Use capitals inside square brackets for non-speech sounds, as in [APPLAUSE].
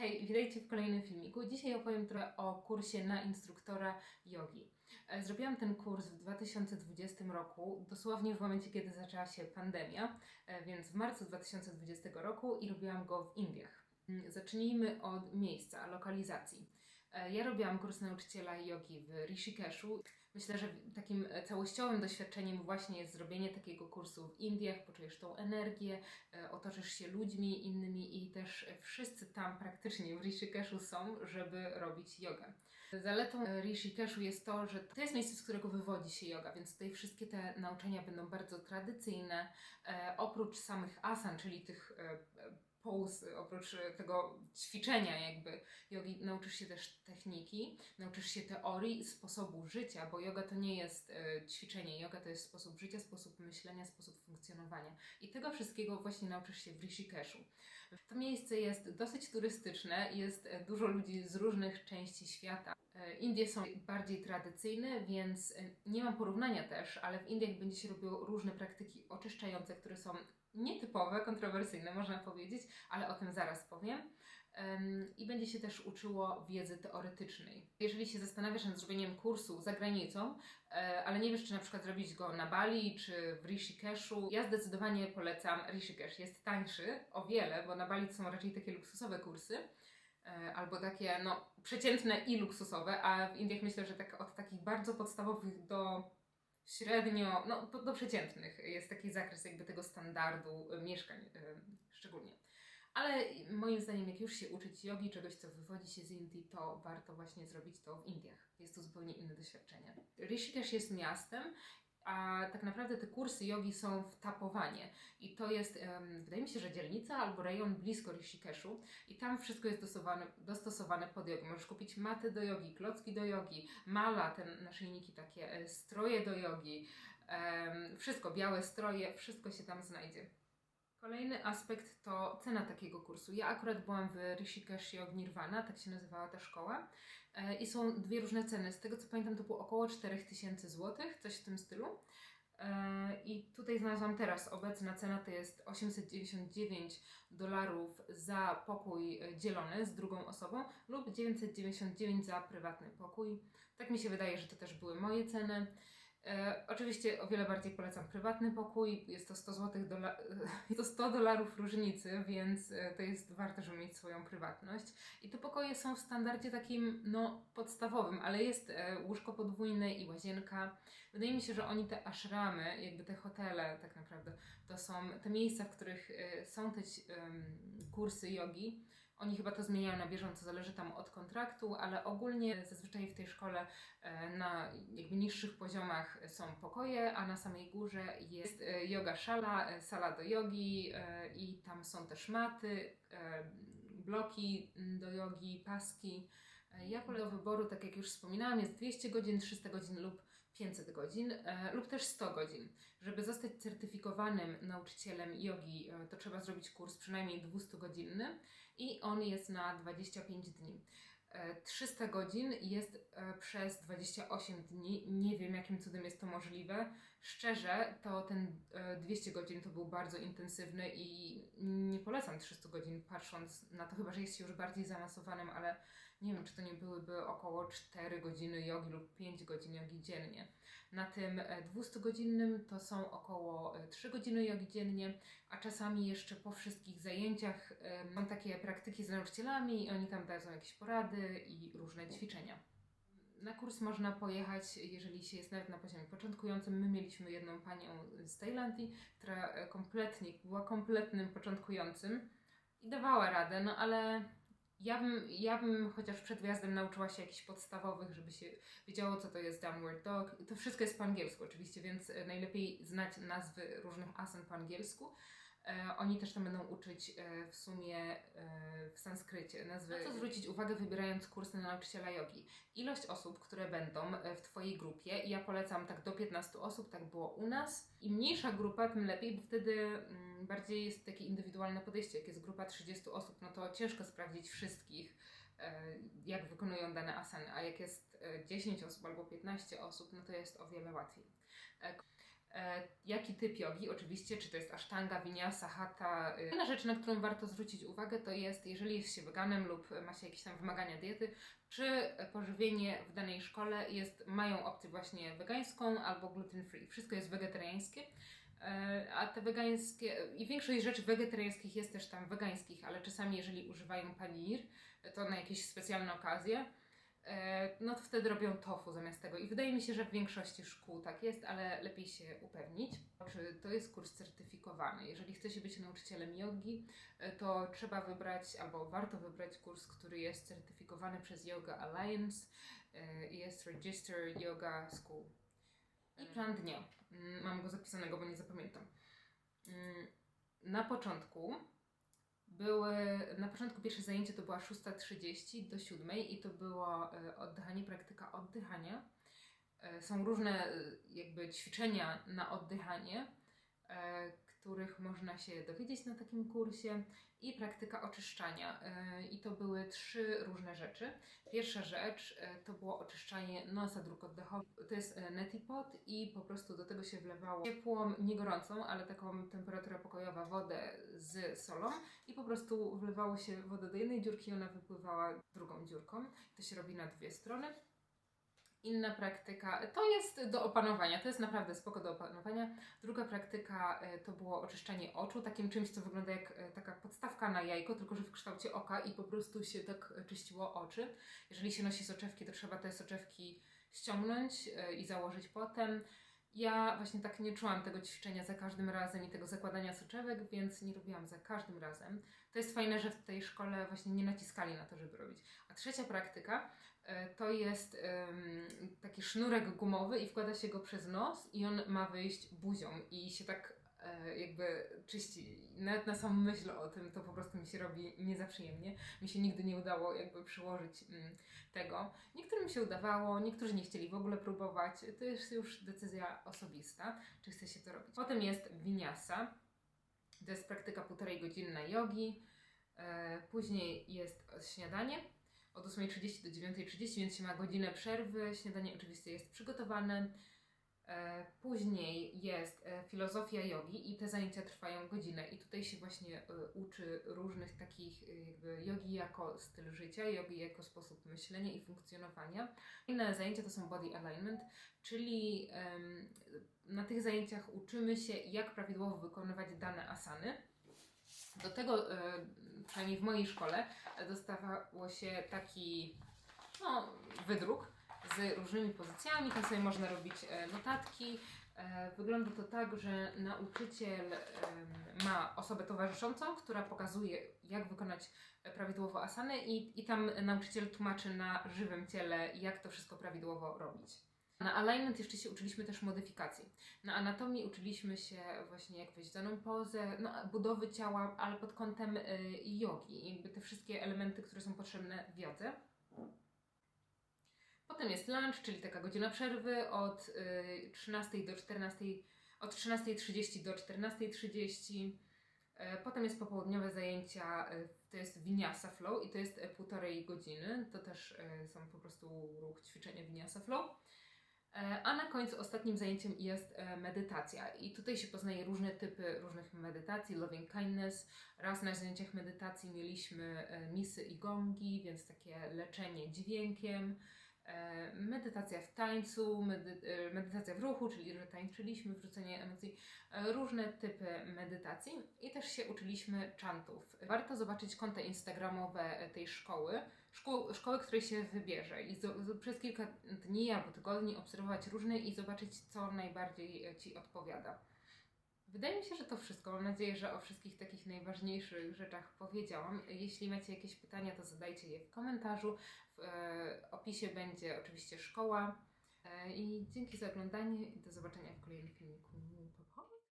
Hej, witajcie w kolejnym filmiku. Dzisiaj opowiem trochę o kursie na instruktora jogi. E, Zrobiłam ten kurs w 2020 roku, dosłownie w momencie, kiedy zaczęła się pandemia, e, więc w marcu 2020 roku i robiłam go w Indiach. Mm, Zacznijmy od miejsca, lokalizacji. E, Ja robiłam kurs nauczyciela jogi w Rishikeshu. Myślę, że takim e, całościowym doświadczeniem właśnie jest zrobienie takiego kursu w Indiach, poczujesz tą energię, e, otoczysz się ludźmi innymi i też e, wszyscy tam praktycznie w Rishikeshu są, żeby robić jogę. Zaletą Rishikeshu jest to, że to jest miejsce, z którego wywodzi się yoga, więc tutaj wszystkie te nauczania będą bardzo tradycyjne. Oprócz samych asan, czyli tych pose, oprócz e, tego ćwiczenia jakby jogi, nauczysz się też techniki, nauczysz się teorii, sposobu życia, bo yoga to nie jest e, ćwiczenie, yoga to jest sposób życia, sposób myślenia, sposób funkcjonowania. I tego wszystkiego właśnie nauczysz się w Rishikeshu. To miejsce jest dosyć turystyczne, jest e, dużo ludzi z różnych części świata. E, Indie są bardziej tradycyjne, więc e, nie mam porównania też, ale w Indiach będzie się robiło różne praktyki oczyszczające, które są nietypowe, kontrowersyjne można powiedzieć, ale o tym zaraz powiem. Em, I będzie się też uczyło wiedzy teoretycznej. Jeżeli się zastanawiasz nad zrobieniem kursu za granicą, e, ale nie wiesz, czy na przykład zrobić go na Bali czy w Rishikeshu, ja zdecydowanie polecam Rishikesh. Jest tańszy o wiele, bo na Bali to są raczej takie luksusowe kursy. E, Albo takie no, przeciętne i luksusowe, a w Indiach myślę, że tak od takich bardzo podstawowych do średnio, no do, przeciętnych jest taki zakres jakby tego standardu e, mieszkań e, szczególnie. Ale moim zdaniem, jak już się uczyć jogi, czegoś, co wywodzi się z Indii, to warto właśnie zrobić to w Indiach. Jest to zupełnie inne doświadczenie. Rishikesh jest miastem, a tak naprawdę te kursy jogi są w Tapowanie. I to jest, em, wydaje mi się, że dzielnica albo rejon blisko Rishikeshu. I tam wszystko jest dostosowane, dostosowane pod jogę. Możesz kupić maty do jogi, klocki do jogi, mala, te naszyjniki takie, e, stroje do jogi. em, wszystko, białe stroje, wszystko się tam znajdzie. Kolejny aspekt to cena takiego kursu. Ja akurat byłam w Rishikesh Yog Nirvana, tak się nazywała ta szkoła. E, I są dwie różne ceny. Z tego co pamiętam, to było około 4000 zł, coś w tym stylu. E, I tutaj znalazłam teraz obecna cena to jest 899 dolarów za pokój e, dzielony z drugą osobą lub 999 za prywatny pokój. Tak mi się wydaje, że to też były moje ceny. E, oczywiście o wiele bardziej polecam prywatny pokój. Jest to 100 zł, dola- [LAUGHS] to 100 dolarów różnicy, więc e, to jest warto, żeby mieć swoją prywatność. I te pokoje są w standardzie takim, no, podstawowym, ale jest e, łóżko podwójne i łazienka. Wydaje mi się, że oni te ashramy, jakby te hotele tak naprawdę, to są te miejsca, w których są te kursy jogi. Oni chyba to zmieniają na bieżąco, zależy tam od kontraktu, ale ogólnie zazwyczaj w tej szkole e, na jakby niższych poziomach są pokoje, a na samej górze jest e, yoga szala, e, sala do jogi i tam są też maty, bloki mm, do jogi, paski. Ja pole do wyboru, tak jak już wspominałam, jest 200 godzin, 300 godzin lub 500 godzin e, lub też 100 godzin. Żeby zostać certyfikowanym nauczycielem jogi, e, to trzeba zrobić kurs przynajmniej 200-godzinny i on jest na 25 dni. E, 300 godzin jest e, przez 28 dni. Nie wiem, jakim cudem jest to możliwe. Szczerze, to ten e, 200 godzin to był bardzo intensywny i nie polecam 300 godzin, patrząc na to, chyba że jest się już bardziej zaawansowanym, ale nie wiem, czy to nie byłyby około 4 godziny jogi lub 5 godzin jogi dziennie. Na tym e, 200-godzinnym to są około e, 3 godziny jogi dziennie, a czasami jeszcze po wszystkich zajęciach e, mam takie praktyki z nauczycielami i oni tam dają jakieś porady i różne ćwiczenia. Na kurs można pojechać, jeżeli się jest nawet na poziomie początkującym. My mieliśmy jedną panią z Tajlandii, która e, kompletnie była kompletnym początkującym i dawała radę, no ale ja bym, ja bym chociaż przed wyjazdem nauczyła się jakichś podstawowych, żeby się wiedziało, co to jest downward dog. To wszystko jest po angielsku oczywiście, więc e, najlepiej znać nazwy różnych asan po angielsku. E, oni też tam będą uczyć e, w sumie e, w sanskrycie nazwy. Na co zwrócić uwagę wybierając kurs na nauczyciela jogi? Ilość osób, które będą w Twojej grupie. Ja polecam tak do 15 osób, tak było u nas. Im mniejsza grupa, tym lepiej, bo wtedy mm, bardziej jest takie indywidualne podejście. Jak jest grupa 30 osób, no to ciężko sprawdzić wszystkich, jak wykonują dane asany, a jak jest e, 10 osób albo 15 osób, no to jest o wiele łatwiej. E, jaki typ jogi? Oczywiście, czy to jest asztanga, vinyasa, hatha. Y. Jedna rzecz, na którą warto zwrócić uwagę, to jest, jeżeli jest się weganem lub ma się jakieś tam wymagania diety, czy pożywienie w danej szkole jest, mają opcję właśnie wegańską albo gluten free. Wszystko jest wegetariańskie. E, A te wegańskie, i większość rzeczy wegetariańskich jest też tam wegańskich, ale czasami jeżeli używają panir, to na jakieś specjalne okazje, no to wtedy robią tofu zamiast tego. I wydaje mi się, że w większości szkół tak jest, ale lepiej się upewnić. Czy to jest kurs certyfikowany? Jeżeli chce się być nauczycielem jogi, e, to trzeba wybrać, albo warto wybrać kurs, który jest certyfikowany przez Yoga Alliance e, i jest Register Yoga School. I plan dnia. Mm, Mam go zapisanego, bo nie zapamiętam. Mm, Na początku były, na początku pierwsze zajęcie to była 6.30 do 7 i to było e, oddychanie, praktyka oddychania. E, Są różne e, jakby ćwiczenia na oddychanie, których można się dowiedzieć na takim kursie i praktyka oczyszczania. E, I to były trzy różne rzeczy. Pierwsza rzecz e, to było oczyszczanie nosa dróg oddechowych. To jest e, neti pot i po prostu do tego się wlewało ciepłą, nie gorącą, ale taką temperaturę pokojowa wodę z solą i po prostu wlewało się wodę do jednej dziurki i ona wypływała drugą dziurką. To się robi na dwie strony. Inna praktyka to jest do opanowania, to jest naprawdę spoko do opanowania. Druga praktyka e, to było oczyszczanie oczu, takim czymś, co wygląda jak e, taka podstawka na jajko, tylko że w kształcie oka i po prostu się tak e, czyściło oczy. Jeżeli się nosi soczewki, to trzeba te soczewki ściągnąć i założyć potem. Ja właśnie tak nie czułam tego ćwiczenia za każdym razem i tego zakładania soczewek, więc nie robiłam za każdym razem. To jest fajne, że w tej szkole właśnie nie naciskali na to, żeby robić. A trzecia praktyka e, to jest taki sznurek gumowy i wkłada się go przez nos i on ma wyjść buzią i się tak jakby czyści. Nawet na samą myśl o tym to po prostu mi się robi nie za przyjemnie. Mi się nigdy nie udało jakby przyłożyć mm, tego. Niektórym się udawało, niektórzy nie chcieli w ogóle próbować. To jest już decyzja osobista, czy chce się to robić. Potem jest vinyasa. To jest praktyka półtorej godzinna jogi. E, później jest śniadanie od 8.30 do 9.30, więc się ma godzinę przerwy. Śniadanie oczywiście jest przygotowane. E, Później jest e, filozofia jogi i te zajęcia trwają godzinę i tutaj się właśnie e, uczy różnych takich jakby jogi jako styl życia, jogi jako sposób myślenia i funkcjonowania. Inne zajęcia to są body alignment, czyli na tych zajęciach uczymy się jak prawidłowo wykonywać dane asany. Do tego, przynajmniej w mojej szkole, dostawało się taki no, wydruk z różnymi pozycjami. Tam sobie można robić e, notatki. E, Wygląda to tak, że nauczyciel ma osobę towarzyszącą, która pokazuje, jak wykonać e, prawidłowo asany, i, i tam nauczyciel tłumaczy na żywym ciele, jak to wszystko prawidłowo robić. Na alignment jeszcze się uczyliśmy też modyfikacji. Na anatomii uczyliśmy się właśnie jak wejść daną pozę, no, budowy ciała, ale pod kątem y, jogi, jakby te wszystkie elementy, które są potrzebne w jodze. Potem jest lunch, czyli taka godzina przerwy od y, 13 do 14, od 13.30 do 14.30. E, Potem jest popołudniowe zajęcia, e, to jest Vinyasa Flow i to jest e, półtorej godziny. To też są po prostu ruch ćwiczenia Vinyasa Flow. A na końcu ostatnim zajęciem jest medytacja. I tutaj się poznaje różne typy różnych medytacji, loving kindness. Raz na zajęciach medytacji mieliśmy misy i gongi, więc takie leczenie dźwiękiem. E, Medytacja w tańcu, medy, e, medytacja w ruchu, czyli że tańczyliśmy, wrzucenie emocji, e, różne typy medytacji i też się uczyliśmy czantów. Warto zobaczyć konta instagramowe tej szkoły, szkoły, szkoły której się wybierze i przez kilka dni albo tygodni obserwować różne i zobaczyć, co najbardziej Ci odpowiada. Wydaje mi się, że to wszystko. Mam nadzieję, że o wszystkich takich najważniejszych rzeczach powiedziałam. Jeśli macie jakieś pytania, to zadajcie je w komentarzu. W e, opisie będzie oczywiście szkoła. E, I dzięki za oglądanie i do zobaczenia w kolejnym filmiku.